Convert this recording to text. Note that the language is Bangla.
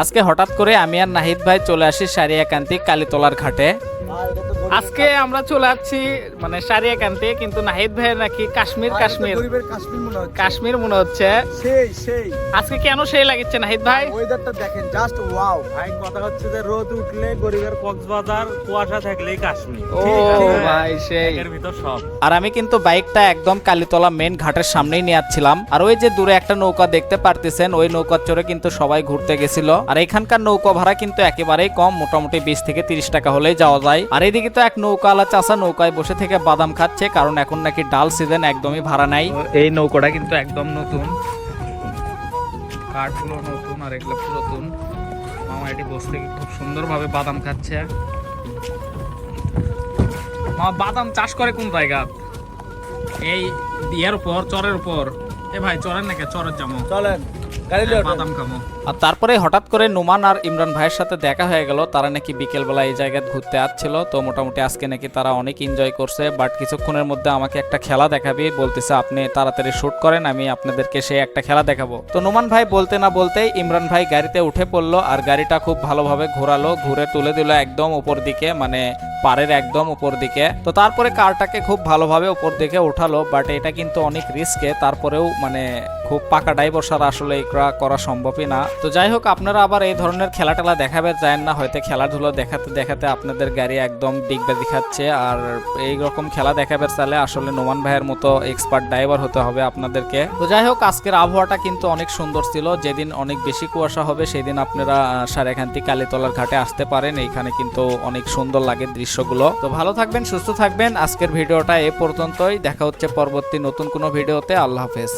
আজকে হঠাৎ করে আমি আর নাহিদ ভাই চলে আসি সারিয়াকান্তি কালীতলার ঘাটে। আজকে আমরা চলে আসছি মানে সারিয়াকান্তি কিন্তু নাহিদ ভাইয়ের নাকি কাশ্মীর কাশ্মীর। কাশ্মীর মনে হচ্ছে। কাশ্মীর মনে হচ্ছে। সেই সেই। আজকে কেন সেই লাগছে নাহিদ ভাই? ওয়েদারটা দেখেন জাস্ট ওয়াও ভাই কথা হচ্ছে যে রোদ উঠলে গরিবের কক্সবাজার কুয়াশা থাকলেই কাশ্মীর। ও ভাই সেই। এর ভিতর সব। আর আমি কিন্তু বাইকটা একদম কালীতলা মেন ঘাটের সামনেই নিয়ে যাচ্ছিলাম। আর ওই যে দূরে একটা নৌকা দেখতে পারতেছেন ওই নৌকার চড়ে কিন্তু সবাই ঘুরতে গেছিল। আর এখানকার নৌকা ভাড়া কিন্তু একেবারেই কম মোটামুটি বিশ থেকে তিরিশ টাকা হলেই যাওয়া যায়। আর এইদিকে তো এক নৌকাওয়ালা চাষা নৌকায় বসে থেকে বাদাম খাচ্ছে কারণ এখন নাকি ডাল সিজন একদমই ভাড়া নাই। এই নৌকাটা কিন্তু একদম নতুন। কাঠগুলো নতুন আর এগুলো পুরাতন মামা এটি বসে থেকে খুব সুন্দরভাবে বাদাম খাচ্ছে। মামা বাদাম চাষ করে কোন জায়গা? এই ইয়ের উপর চরের উপর। এ ভাই চরের নাকি? চরের জামো। চলেন। আর তারপরে হঠাৎ করে নুমান আর ইমরান ভাইয়ের সাথে দেখা হয়ে গেল। তারা নাকি বিকেলবেলা এই জায়গায় ঘুরতে আসছিল। তো মোটামুটি আজকে নাকি তারা অনেক এনজয় করছে। বাট কিছুক্ষণের মধ্যে আমাকে একটা খেলা দেখাবে। বলতেছে আপনি তাড়াতাড়ি শুট করেন আমি আপনাদেরকে সেই একটা খেলা দেখাবো। তো নুমান ভাই বলতে না বলতেই ইমরান ভাই গাড়িতে উঠে পড়ল। আর গাড়িটা খুব ভালোভাবে ঘোরালো। ঘুরে তুলে দিল একদম উপর দিকে। মানে পাড়ের একদম উপর দিকে। তো তারপরে কারটাকে খুব ভালোভাবে উপর দিকে উঠালো বাট এটা কিন্তু অনেক রিস্কে তারপরেও মানে খুব পাকা ড্রাইভার সারা আসলে এগুলা করা সম্ভবই না। তো যাই হোক, আপনারা আবার এই ধরনের খেলা টেলা দেখাবে যায় না, হয়তো খেলাধুলো দেখাতে দেখাতে আপনাদের গাড়ি একদম ডিগবে দেখাচ্ছে। আর এই রকম খেলা দেখাবে চাইলে আসলে নোমান ভাইয়ের মতো এক্সপার্ট ড্রাইভার হতে হবে আপনাদেরকে। তো যাই হোক, আজকের আবহাওয়াটা কিন্তু অনেক সুন্দর ছিল। যেদিন অনেক বেশি কুয়াশা হবে, সেদিন আপনারা সারেখান্তি কালীতলার ঘাটে আসতে পারেন। এইখানে কিন্তু অনেক সুন্দর লাগে দৃশ্যগুলো তো ভালো থাকবেন, সুস্থ থাকবেন। আজকের ভিডিওটা এ পর্যন্তই। দেখা হচ্ছে পরবর্তী নতুন কোনো ভিডিওতে। আল্লাহ হাফেজ।